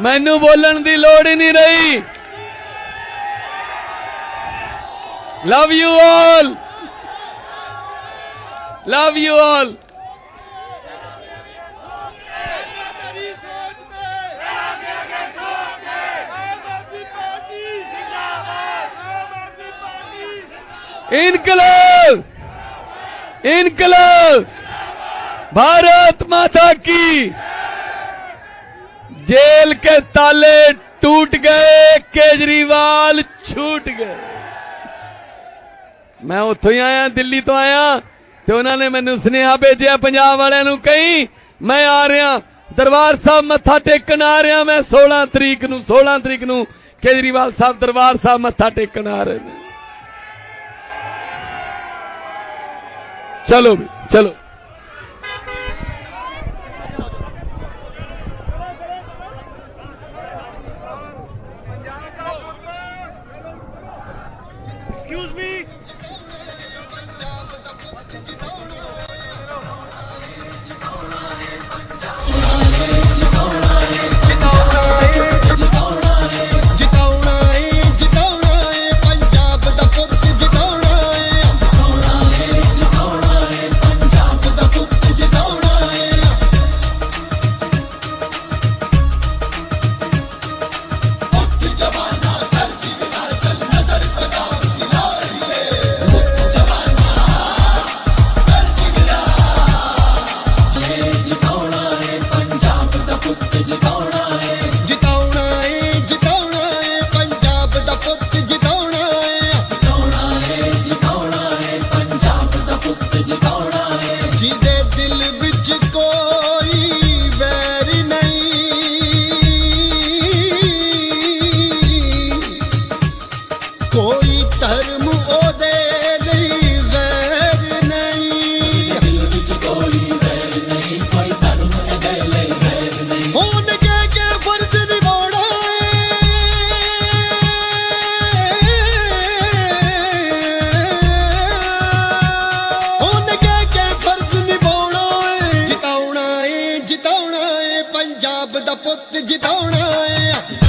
ਮੈਨੂੰ ਬੋਲਣ ਦੀ ਲੋੜ ਹੀ ਨਹੀਂ ਰਹੀ love you all love you all इनकलाब इनकलाब भारत माता की जेल के ताले टूट गए केजरीवाल छूट गए ਮੈਂ ਉੱਥੋਂ ਹੀ ਆਇਆ ਦਿੱਲੀ ਤੋਂ ਆਇਆ ਤੇ ਉਹਨਾਂ ਨੇ ਮੈਨੂੰ ਸੁਨੇਹਾ ਭੇਜਿਆ ਪੰਜਾਬ ਵਾਲਿਆਂ ਨੂੰ ਕਹੀਂ ਮੈਂ ਆ ਰਿਹਾ ਦਰਬਾਰ ਸਾਹਿਬ ਮੱਥਾ ਟੇਕਣ ਆ ਰਿਹਾ ਮੈਂ 16 ਤਰੀਕ ਨੂੰ 16 ਤਰੀਕ ਨੂੰ ਕੇਜਰੀਵਾਲ ਸਾਹਿਬ ਦਰਬਾਰ ਸਾਹਿਬ ਮੱਥਾ ਟੇਕਣ ਆ ਰਹੇ ਨੇ ਚਲੋ ਵੀ ਚਲੋ ਪੰਜਾਬ ਦਾ ਪੁੱਤ ਜਿਤਾਉਣਾ ਏ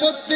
ਪੁੱਤ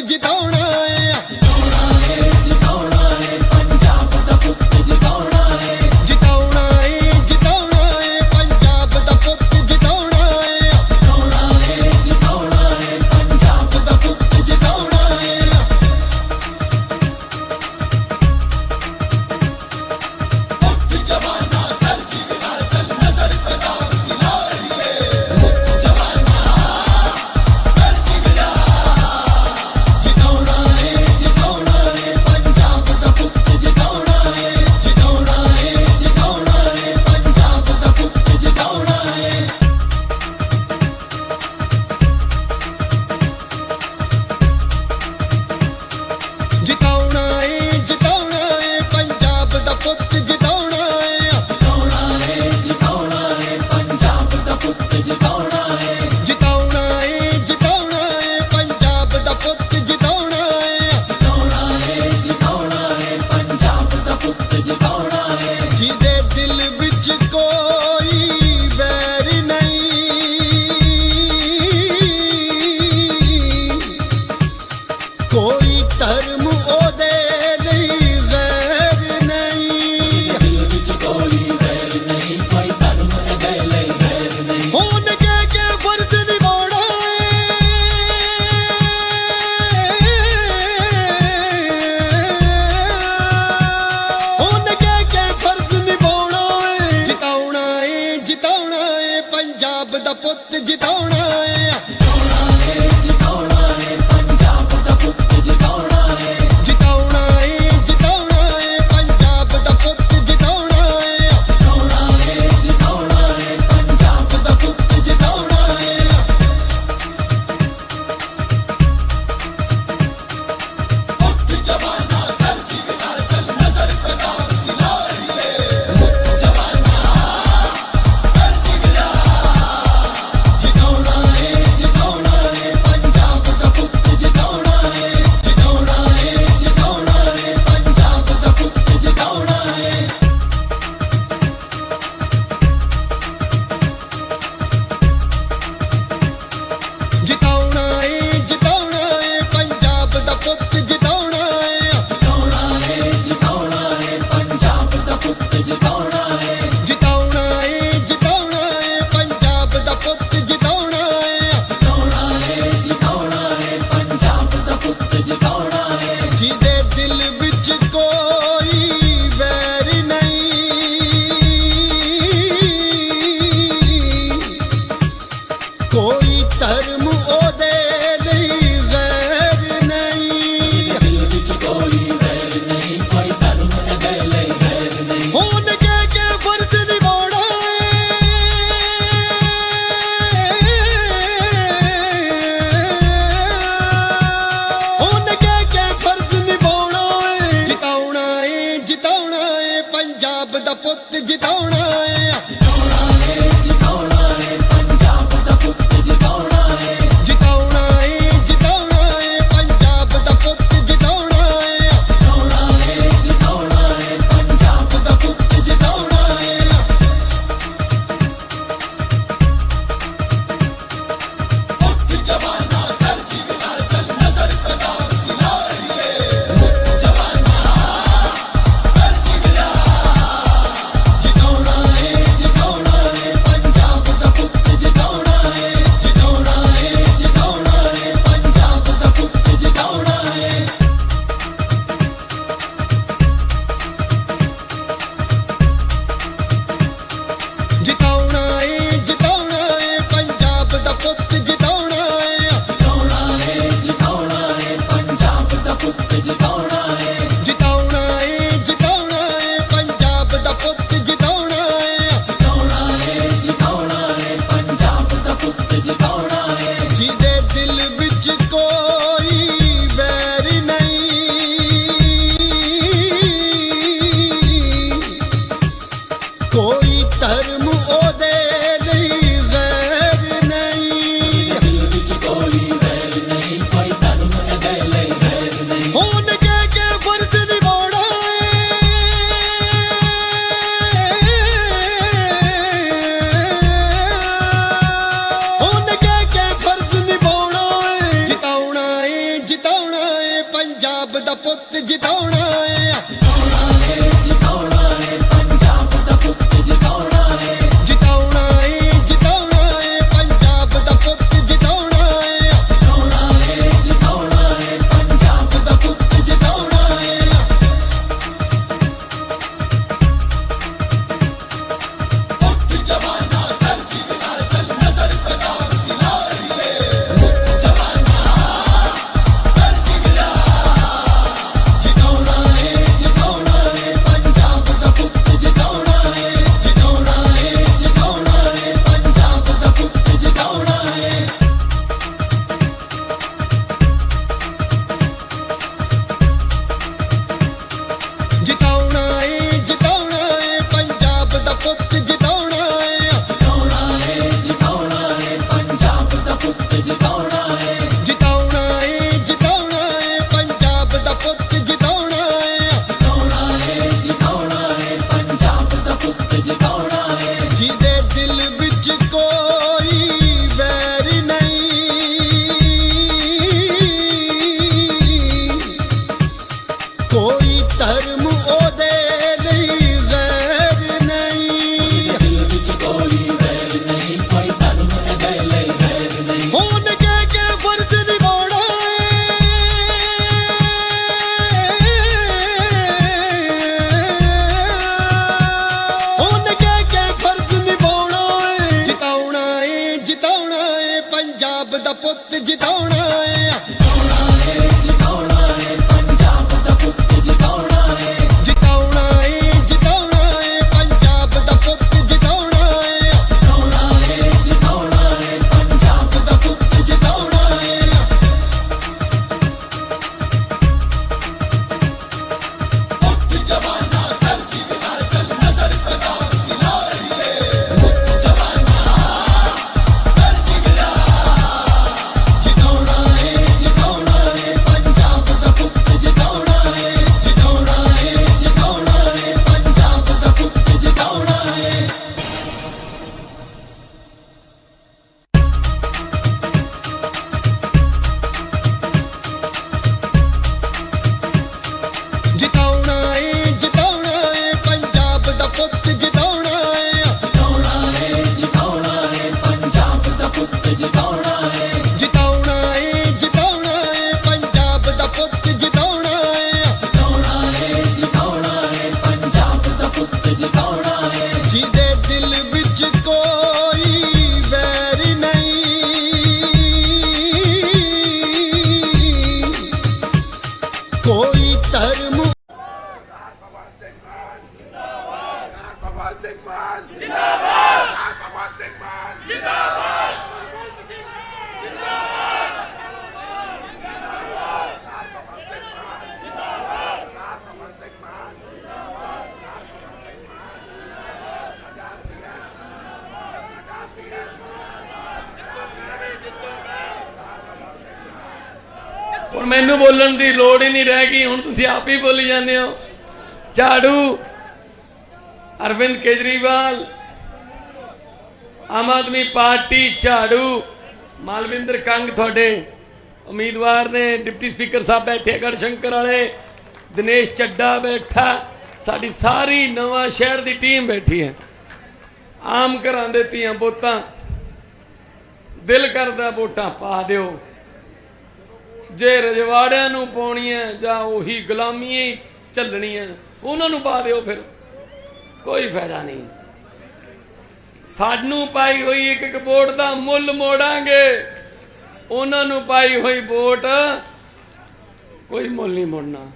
ਹੁਣ ਮੈਨੂੰ ਬੋਲਣ ਦੀ ਲੋੜ ਹੀ ਨਹੀਂ ਰਹਿ ਗਈ, ਹੁਣ ਤੁਸੀਂ ਆਪ ਹੀ ਬੋਲੀ ਜਾਂਦੇ ਹੋ। ਝਾੜੂ, ਅਰਵਿੰਦ ਕੇਜਰੀਵਾਲ, ਆਮ ਆਦਮੀ ਪਾਰਟੀ, ਝਾੜੂ। ਮਾਲਵਿੰਦਰ ਕੰਗ ਤੁਹਾਡੇ ਉਮੀਦਵਾਰ ਨੇ, ਡਿਪਟੀ ਸਪੀਕਰ ਸਾਹਿਬ ਬੈਠੇ ਗੜ ਸ਼ੰਕਰ ਵਾਲੇ। ਦਿਨੇਸ਼ ਚੱਡਾ ਬੈਠਾ, ਸਾਡੀ ਸਾਰੀ ਨਵਾਂ ਸ਼ਹਿਰ ਦੀ ਟੀਮ ਬੈਠੀ ਹੈ। ਆਮ ਘਰਾਂ ਦੇ ਧੀਆਂ ਬੋਤਾਂ ਦਿਲ ਕਰਦਾ ਵੋਟਾਂ ਪਾ ਦਿਓ। ਜੇ ਰਜਵਾੜਿਆਂ ਨੂੰ ਪਾਉਣੀਆਂ ਜਾਂ ਉਹੀ ਗੁਲਾਮੀਆਂ ਹੀ ਚੱਲਣੀਆਂ ਉਹਨਾਂ ਨੂੰ ਪਾ ਦਿਓ ਫਿਰ। ਕੋਈ ਫਾਇਦਾ ਨਹੀਂ। ਸਾਨੂੰ ਪਾਈ ਹੋਈ ਇੱਕ ਇੱਕ ਵੋਟ ਦਾ ਮੁੱਲ ਮੋੜਾਂਗੇ। ਉਹਨਾਂ ਨੂੰ ਪਾਈ ਹੋਈ ਵੋਟ, ਕੋਈ ਮੁੱਲ ਨਹੀਂ ਮੋੜਨਾ।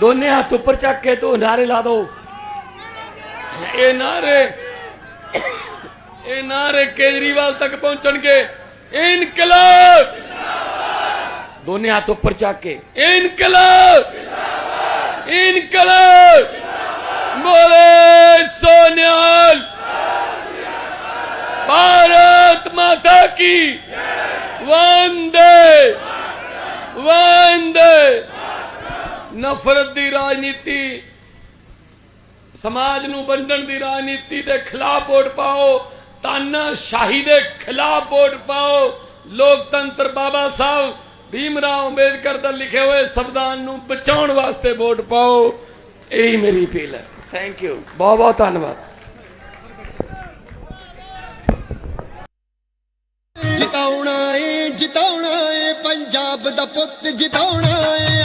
ਦੋਨੇ ਹੱਥ ਉੱਪਰ ਚੱਕ ਕੇ ਤੂੰ ਨਾਰੇ ਲਾ ਦੋ ਇਹ ਨਾਰੇ ਇਹ ਨਾਰੇ ਕੇਜਰੀਵਾਲ ਤੱਕ ਪਹੁੰਚਣਗੇ ਇਨਕਲਾਬ ਦੋਨੇ ਹੱਥ ਉੱਪਰ ਚੱਕ ਕੇ ਇਨਕਲਾਬ ਇਨਕਲਾਬ ਬੋਲੇ ਸੋਨਿਆਲ ਭਾਰਤ ਮਾਤਾ ਕੀ ਵੰਦੇ ਵੰਦੇ ਨਫ਼ਰਤ ਦੀ ਰਾਜਨੀਤੀ ਸਮਾਜ ਨੂੰ ਵੰਡਣ ਦੀ ਰਾਜਨੀਤੀ ਦੇ ਖਿਲਾਫ ਵੋਟ ਪਾਓ ਤਾਨਾਸ਼ਾਹੀ ਦੇ ਖਿਲਾਫ ਵੋਟ ਪਾਓ। ਲੋਕਤੰਤਰ ਬਾਬਾ ਸਾਹਿਬ ਭੀਮਰਾਓ ਅੰਬੇਦਕਰ ਦਾ ਲਿਖੇ ਹੋਏ ਸੰਵਿਧਾਨ ਨੂੰ ਬਚਾਉਣ ਵਾਸਤੇ ਵੋਟ ਪਾਓ। ਇਹੀ ਮੇਰੀ ਅਪੀਲ ਹੈ। ਥੈਂਕ ਯੂ ਬਹੁਤ ਬਹੁਤ ਧੰਨਵਾਦ। ਜਿਤਾਉਣਾ ਏ ਜਿਤਾਉਣਾ ਏ ਪੰਜਾਬ ਦਾ ਪੁੱਤ ਜਿਤਾਉਣਾ ਏ।